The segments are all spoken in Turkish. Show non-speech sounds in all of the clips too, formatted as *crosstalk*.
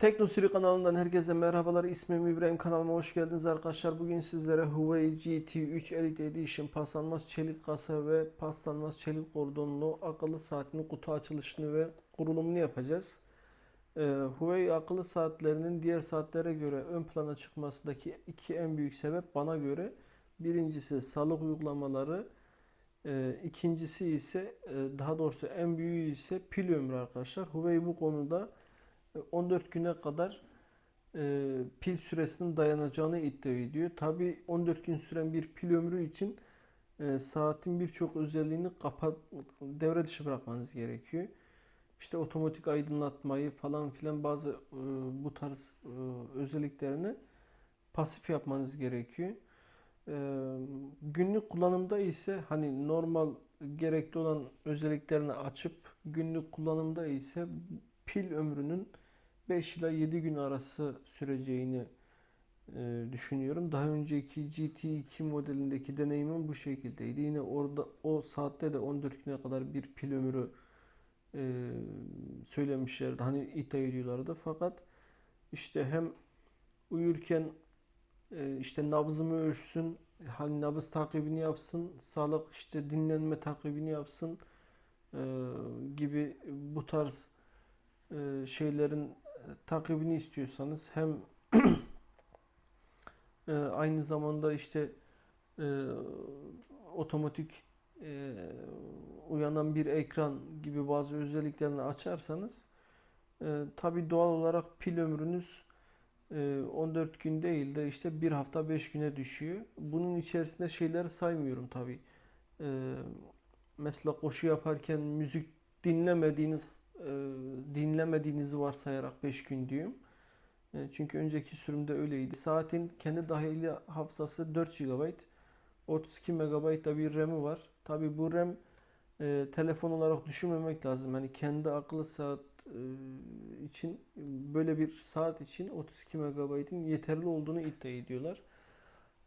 Teknosiri kanalından herkese merhabalar. İsmim İbrahim. Kanalıma hoş geldiniz arkadaşlar. Bugün sizlere Huawei GT3 Elite Edition paslanmaz çelik kasa ve paslanmaz çelik kordonlu akıllı saatinin kutu açılışını ve kurulumunu yapacağız. Ee, Huawei akıllı saatlerinin diğer saatlere göre ön plana çıkmasındaki iki en büyük sebep bana göre birincisi sağlık uygulamaları, e, ikincisi ise e, daha doğrusu en büyüğü ise pil ömrü arkadaşlar. Huawei bu konuda 14 güne kadar e, pil süresinin dayanacağını iddia ediyor. Tabi 14 gün süren bir pil ömrü için e, saatin birçok özelliğini kapat devre dışı bırakmanız gerekiyor. İşte otomatik aydınlatmayı falan filan bazı e, bu tarz e, özelliklerini pasif yapmanız gerekiyor. E, günlük kullanımda ise hani normal gerekli olan özelliklerini açıp günlük kullanımda ise pil ömrünün 5 ila 7 gün arası süreceğini e, düşünüyorum. Daha önceki GT2 modelindeki deneyimim bu şekildeydi. Yine orada o saatte de 14 güne kadar bir pil ömrü e, söylemişlerdi. Hani iddia ediyorlardı. Fakat işte hem uyurken e, işte nabzımı ölçsün, hani nabız takibini yapsın, sağlık işte dinlenme takibini yapsın e, gibi bu tarz e, şeylerin takibini istiyorsanız hem *clears throat* e, aynı zamanda işte e, otomatik e, uyanan bir ekran gibi bazı özelliklerini açarsanız e, tabi doğal olarak pil ömrünüz e, 14 gün değil de işte bir hafta 5 güne düşüyor. Bunun içerisinde şeyleri saymıyorum tabi. E, mesela koşu yaparken müzik dinlemediğiniz e, dinlemediğinizi varsayarak 5 gün diyorum. E, Çünkü önceki sürümde öyleydi. Saatin kendi dahili hafızası 4 GB. 32 MB da bir RAM'i var. Tabi bu RAM e, telefon olarak düşünmemek lazım. Hani kendi akıllı saat e, için böyle bir saat için 32 MB'in yeterli olduğunu iddia ediyorlar.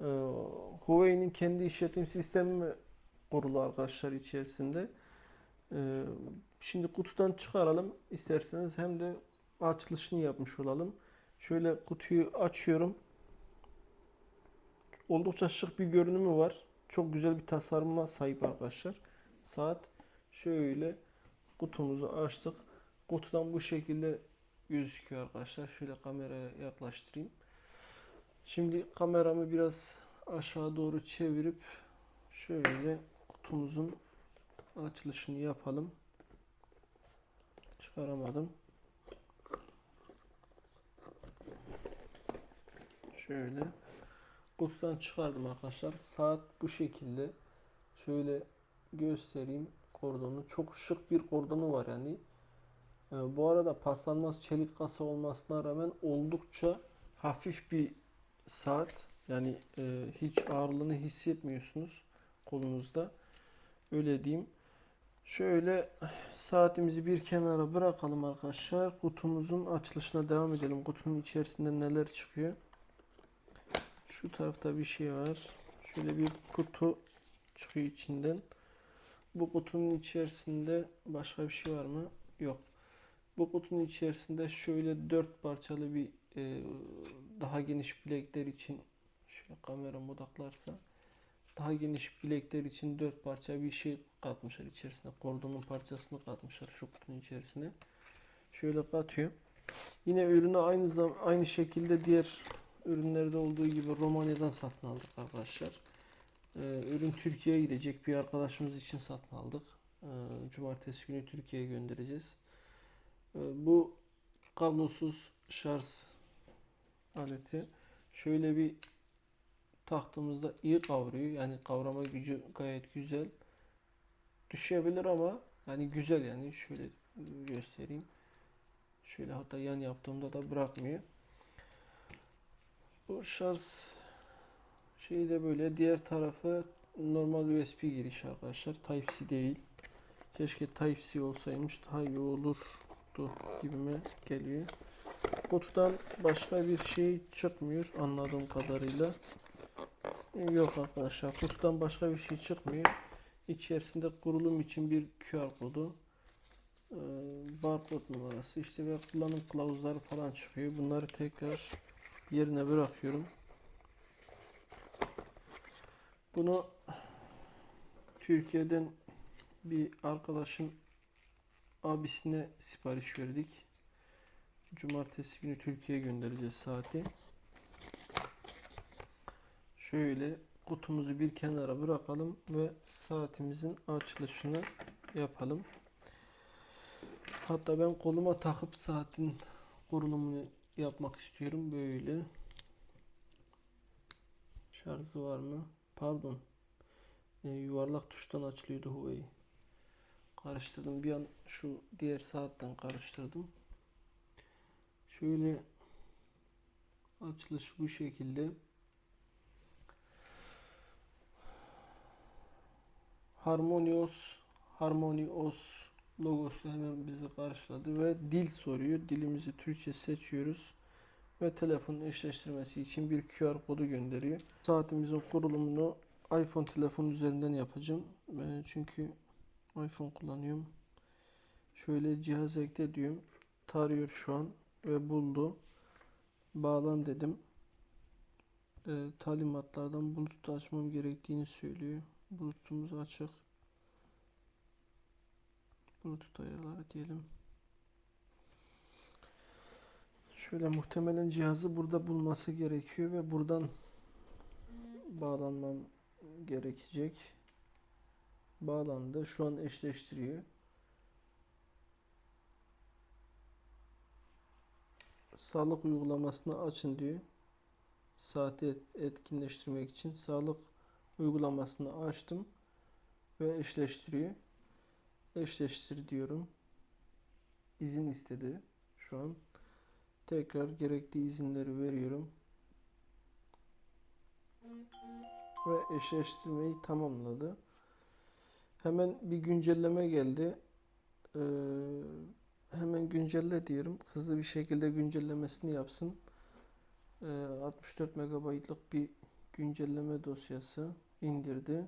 E, Huawei'nin kendi işletim sistemi kurulu arkadaşlar içerisinde. E, Şimdi kutudan çıkaralım isterseniz hem de açılışını yapmış olalım. Şöyle kutuyu açıyorum. Oldukça şık bir görünümü var. Çok güzel bir tasarıma sahip arkadaşlar. Saat şöyle kutumuzu açtık. Kutudan bu şekilde gözüküyor arkadaşlar. Şöyle kameraya yaklaştırayım. Şimdi kameramı biraz aşağı doğru çevirip şöyle kutumuzun açılışını yapalım. Çıkaramadım. Şöyle kutudan çıkardım arkadaşlar. Saat bu şekilde. Şöyle göstereyim kordonu. Çok şık bir kordonu var yani. Ee, bu arada paslanmaz çelik kasa olmasına rağmen oldukça hafif bir saat. Yani e, hiç ağırlığını hissetmiyorsunuz kolunuzda. Öyle diyeyim. Şöyle saatimizi bir kenara bırakalım arkadaşlar. Kutumuzun açılışına devam edelim. Kutunun içerisinde neler çıkıyor? Şu tarafta bir şey var. Şöyle bir kutu çıkıyor içinden. Bu kutunun içerisinde başka bir şey var mı? Yok. Bu kutunun içerisinde şöyle dört parçalı bir e, daha geniş bilekler için şöyle kamera odaklarsa daha geniş bilekler için dört parça bir şey katmışlar içerisine. Kordonun parçasını katmışlar şu kutunun içerisine. Şöyle katıyor. Yine ürünü aynı zam aynı şekilde diğer ürünlerde olduğu gibi Romanya'dan satın aldık arkadaşlar. Ee, ürün Türkiye'ye gidecek bir arkadaşımız için satın aldık. Ee, cumartesi günü Türkiye'ye göndereceğiz. Ee, bu kablosuz şarj aleti şöyle bir taktığımızda iyi kavruyor. Yani kavrama gücü gayet güzel. Düşebilir ama yani güzel yani şöyle göstereyim. Şöyle hatta yan yaptığımda da bırakmıyor. Bu şarj şeyi de böyle. Diğer tarafı normal USB giriş arkadaşlar. Type-C değil. Keşke Type-C olsaymış daha iyi olurdu gibime geliyor. Kutudan başka bir şey çıkmıyor anladığım kadarıyla. Yok arkadaşlar kutudan başka bir şey çıkmıyor. İçerisinde kurulum için bir QR kodu. e, barkod numarası işte ve kullanım kılavuzları falan çıkıyor. Bunları tekrar yerine bırakıyorum. Bunu Türkiye'den bir arkadaşın abisine sipariş verdik. Cumartesi günü Türkiye'ye göndereceğiz saati. Şöyle kutumuzu bir kenara bırakalım ve saatimizin açılışını yapalım. Hatta ben koluma takıp saatin kurulumunu yapmak istiyorum. Böyle. Şarjı var mı? Pardon. E, yuvarlak tuştan açılıyordu Huawei. Karıştırdım. Bir an şu diğer saatten karıştırdım. Şöyle açılış bu şekilde. Harmonios Harmonios logosu hemen bizi karşıladı ve dil soruyor. Dilimizi Türkçe seçiyoruz ve telefonun eşleştirmesi için bir QR kodu gönderiyor. Saatimizin kurulumunu iPhone telefon üzerinden yapacağım. Ben çünkü iPhone kullanıyorum. Şöyle cihaz ekle diyorum. Tarıyor şu an ve buldu. Bağlan dedim. E, talimatlardan Bluetooth açmam gerektiğini söylüyor. Bluetooth'umuz açık. Bluetooth ayarları diyelim. Şöyle muhtemelen cihazı burada bulması gerekiyor ve buradan bağlanmam gerekecek. Bağlandı. Şu an eşleştiriyor. Sağlık uygulamasını açın diyor. Saati et- etkinleştirmek için sağlık uygulamasını açtım ve eşleştiriyor. Eşleştir diyorum. İzin istedi şu an. Tekrar gerekli izinleri veriyorum. Ve eşleştirmeyi tamamladı. Hemen bir güncelleme geldi. Ee, hemen güncelle diyorum. Hızlı bir şekilde güncellemesini yapsın. Ee, 64 MB'lık bir güncelleme dosyası indirdi.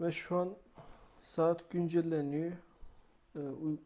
Ve şu an saat güncelleniyor. Ee,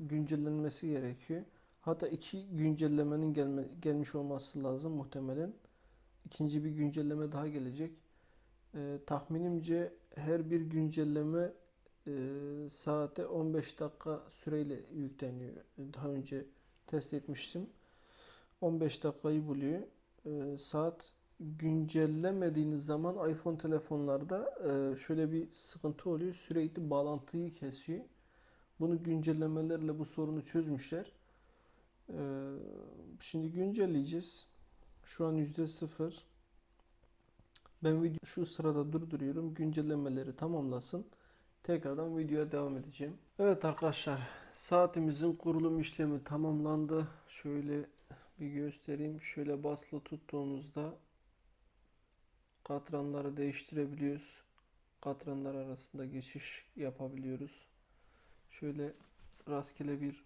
güncellenmesi gerekiyor. Hatta iki güncellemenin gelme, gelmiş olması lazım muhtemelen. İkinci bir güncelleme daha gelecek. Ee, tahminimce her bir güncelleme e, saate 15 dakika süreyle yükleniyor. Daha önce test etmiştim. 15 dakikayı buluyor. Ee, saat güncellemediğiniz zaman iPhone telefonlarda e, şöyle bir sıkıntı oluyor. Sürekli bağlantıyı kesiyor. Bunu güncellemelerle bu sorunu çözmüşler. Ee, şimdi güncelleyeceğiz. Şu an yüzde sıfır. Ben video şu sırada durduruyorum. Güncellemeleri tamamlasın. Tekrardan videoya devam edeceğim. Evet arkadaşlar saatimizin kurulum işlemi tamamlandı. Şöyle bir göstereyim. Şöyle basılı tuttuğumuzda katranları değiştirebiliyoruz. Katranlar arasında geçiş yapabiliyoruz. Şöyle rastgele bir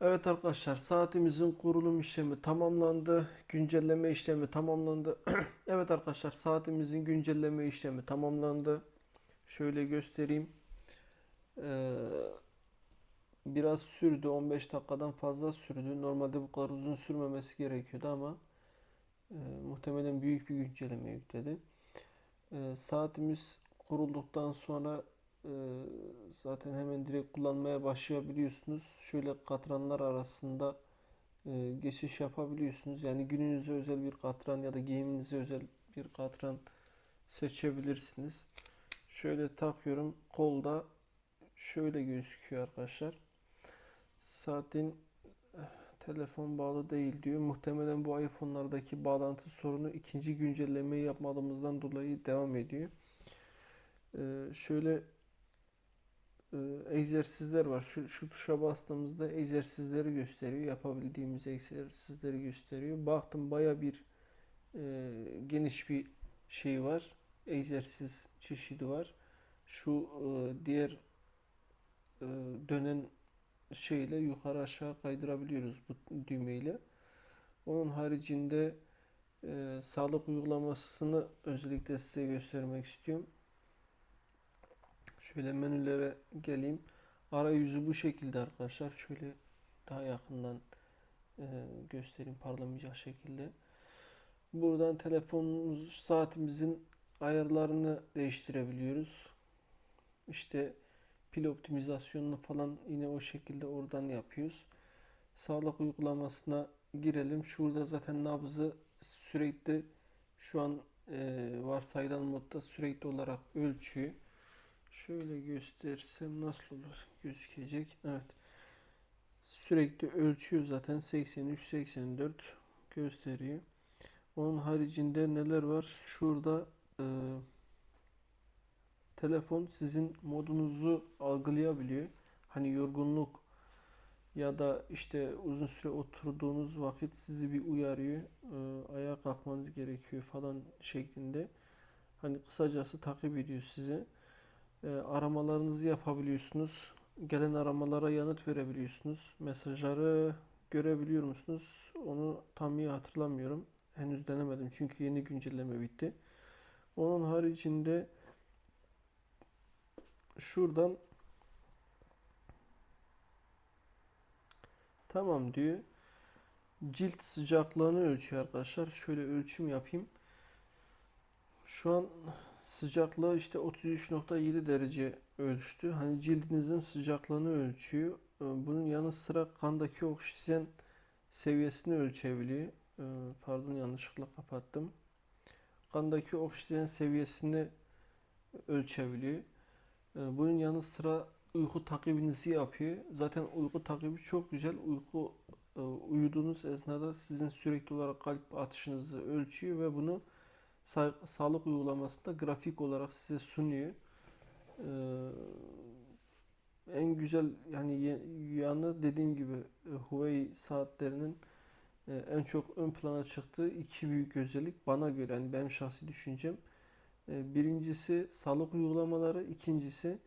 Evet arkadaşlar saatimizin kurulum işlemi tamamlandı. Güncelleme işlemi tamamlandı. *clears throat* Evet arkadaşlar saatimizin güncelleme işlemi tamamlandı. Şöyle göstereyim. Ee, biraz sürdü. 15 dakikadan fazla sürdü. Normalde bu kadar uzun sürmemesi gerekiyordu ama e, muhtemelen büyük bir güncelleme yükledi. Ee, saatimiz kurulduktan sonra e, zaten hemen direkt kullanmaya başlayabiliyorsunuz. Şöyle katranlar arasında e, geçiş yapabiliyorsunuz. Yani gününüze özel bir katran ya da giyiminize özel bir katran seçebilirsiniz. Şöyle takıyorum. Kolda şöyle gözüküyor arkadaşlar. Saatin telefon bağlı değil diyor. Muhtemelen bu iPhone'lardaki bağlantı sorunu ikinci güncellemeyi yapmadığımızdan dolayı devam ediyor. Ee, şöyle e, egzersizler var. Şu, şu tuşa bastığımızda egzersizleri gösteriyor. Yapabildiğimiz egzersizleri gösteriyor. Baktım baya bir e, geniş bir şey var. Egzersiz çeşidi var. Şu e, diğer e, dönen şeyle yukarı aşağı kaydırabiliyoruz bu düğmeyle. Onun haricinde e, sağlık uygulamasını özellikle size göstermek istiyorum. Şöyle menülere geleyim. Arayüzü bu şekilde arkadaşlar. Şöyle daha yakından e, göstereyim parlamayacak şekilde. Buradan telefonumuz saatimizin ayarlarını değiştirebiliyoruz. İşte pil optimizasyonunu falan yine o şekilde oradan yapıyoruz. Sağlık uygulamasına girelim. Şurada zaten nabzı sürekli şu an e, varsayılan modda sürekli olarak ölçüyor. Şöyle göstersem nasıl olur? Gözükecek. Evet. Sürekli ölçüyor zaten 83 84 gösteriyor. Onun haricinde neler var? Şurada e, telefon sizin modunuzu algılayabiliyor. Hani yorgunluk ya da işte uzun süre oturduğunuz vakit sizi bir uyarıyor. E, ayağa kalkmanız gerekiyor falan şeklinde. Hani kısacası takip ediyor sizi. E, aramalarınızı yapabiliyorsunuz. Gelen aramalara yanıt verebiliyorsunuz. Mesajları görebiliyor musunuz? Onu tam iyi hatırlamıyorum. Henüz denemedim çünkü yeni güncelleme bitti. Onun haricinde şuradan tamam diyor. Cilt sıcaklığını ölçüyor arkadaşlar. Şöyle ölçüm yapayım. Şu an sıcaklığı işte 33.7 derece ölçtü. Hani cildinizin sıcaklığını ölçüyor. Ee, Bunun yanı sıra kandaki oksijen seviyesini ölçebiliyor. Ee, Pardon yanlışlıkla kapattım. Kandaki oksijen seviyesini ölçebiliyor. Ee, Bunun yanı sıra uyku takibinizi yapıyor. Zaten uyku takibi çok güzel. Uyku e, uyuduğunuz esnada sizin sürekli olarak kalp atışınızı ölçüyor ve bunu sa- sağlık uygulamasında grafik olarak size sunuyor. Ee, en güzel yani yanı dediğim gibi e, Huawei saatlerinin e, en çok ön plana çıktığı iki büyük özellik bana göre yani benim şahsi düşüncem. E, Birincisi sağlık uygulamaları, ikincisi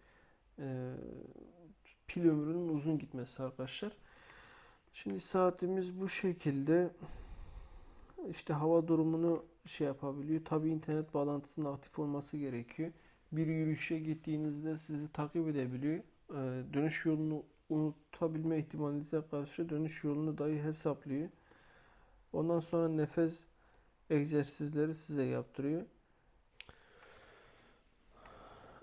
e, pil ömrünün uzun gitmesi arkadaşlar. Şimdi saatimiz bu şekilde. İşte hava durumunu şey yapabiliyor. Tabii internet bağlantısının aktif olması gerekiyor. Bir yürüyüşe gittiğinizde sizi takip edebiliyor. Ee, dönüş yolunu unutabilme ihtimalinize karşı dönüş yolunu dahi hesaplıyor. Ondan sonra nefes egzersizleri size yaptırıyor.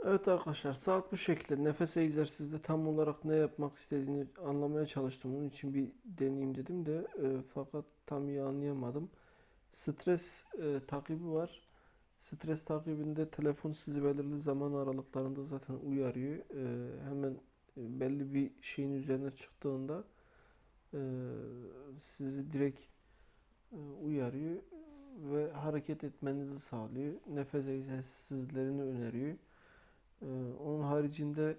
Evet arkadaşlar saat bu şekilde. Nefes egzersizde tam olarak ne yapmak istediğini anlamaya çalıştım. Onun için bir deneyeyim dedim de e, fakat tam iyi anlayamadım. Stres e, takibi var. Stres takibinde telefon sizi belirli zaman aralıklarında zaten uyarıyor. E, hemen e, belli bir şeyin üzerine çıktığında e, sizi direkt e, uyarıyor ve hareket etmenizi sağlıyor. Nefes egzersizlerini öneriyor. Ee, onun haricinde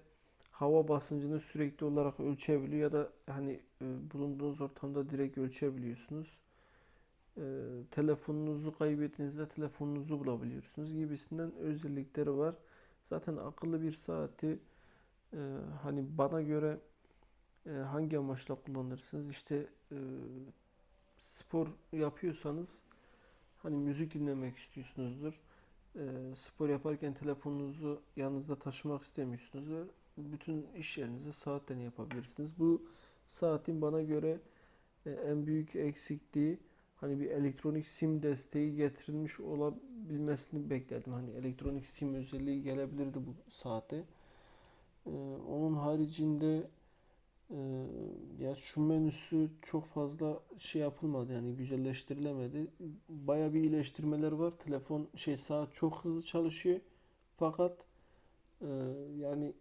hava basıncını sürekli olarak ölçebiliyor ya da hani e, bulunduğunuz ortamda direkt ölçebiliyorsunuz. Ee, telefonunuzu kaybettiğinizde telefonunuzu bulabiliyorsunuz gibisinden özellikleri var. Zaten akıllı bir saati e, hani bana göre e, hangi amaçla kullanırsınız? İşte spor yapıyorsanız hani müzik dinlemek istiyorsunuzdur e, spor yaparken telefonunuzu yanınızda taşımak istemiyorsunuz ve bütün iş yerinizi saatten yapabilirsiniz. Bu saatin bana göre e, en büyük eksikliği hani bir elektronik sim desteği getirilmiş olabilmesini beklerdim. Hani elektronik sim özelliği gelebilirdi bu saate. E, onun haricinde e, ya şu menüsü çok fazla şey yapılmadı yani güzelleştirilemedi. Baya bir iyileştirmeler var. Telefon şey saat çok hızlı çalışıyor. Fakat e, yani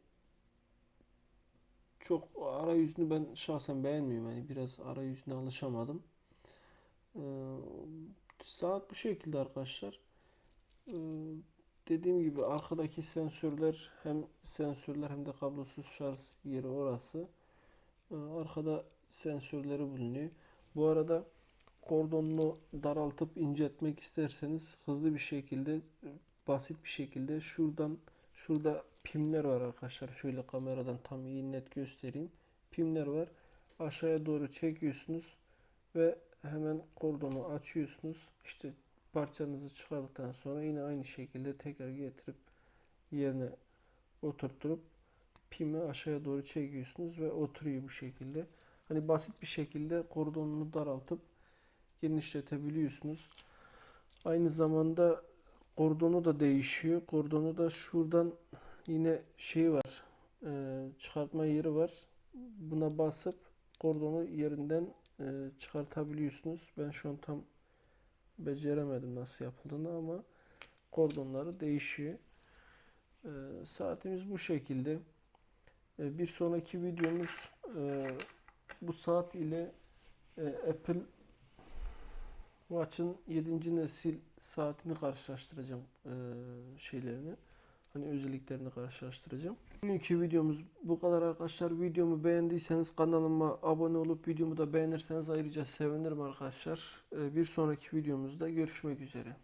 çok arayüzünü ben şahsen beğenmiyorum. Yani biraz arayüzüne alışamadım. E, saat bu şekilde arkadaşlar. E, dediğim gibi arkadaki sensörler hem sensörler hem de kablosuz şarj yeri orası. Ee, Arkada sensörleri bulunuyor. Bu arada kordonunu daraltıp inceltmek isterseniz hızlı bir şekilde basit bir şekilde şuradan şurada pimler var arkadaşlar. Şöyle kameradan tam iyi net göstereyim. Pimler var. Aşağıya doğru çekiyorsunuz ve hemen kordonu açıyorsunuz. İşte parçanızı çıkardıktan sonra yine aynı şekilde tekrar getirip yerine oturtturup pimi aşağıya doğru çekiyorsunuz ve oturuyor bu şekilde. Hani basit bir şekilde kordonunu daraltıp genişletebiliyorsunuz. Aynı zamanda kordonu da değişiyor. Kordonu da şuradan yine şey var. e, çıkartma yeri var. Buna basıp kordonu yerinden e, çıkartabiliyorsunuz. Ben şu an tam beceremedim nasıl yapıldığını ama kordonları değişiyor. E, saatimiz bu şekilde. E, bir sonraki videomuz e, bu saat ile e, Apple Watch'ın 7. nesil saatini karşılaştıracağım şeylerini. Hani özelliklerini karşılaştıracağım. Bugünkü videomuz bu kadar arkadaşlar. Videomu beğendiyseniz kanalıma abone olup videomu da beğenirseniz ayrıca sevinirim arkadaşlar. Bir sonraki videomuzda görüşmek üzere.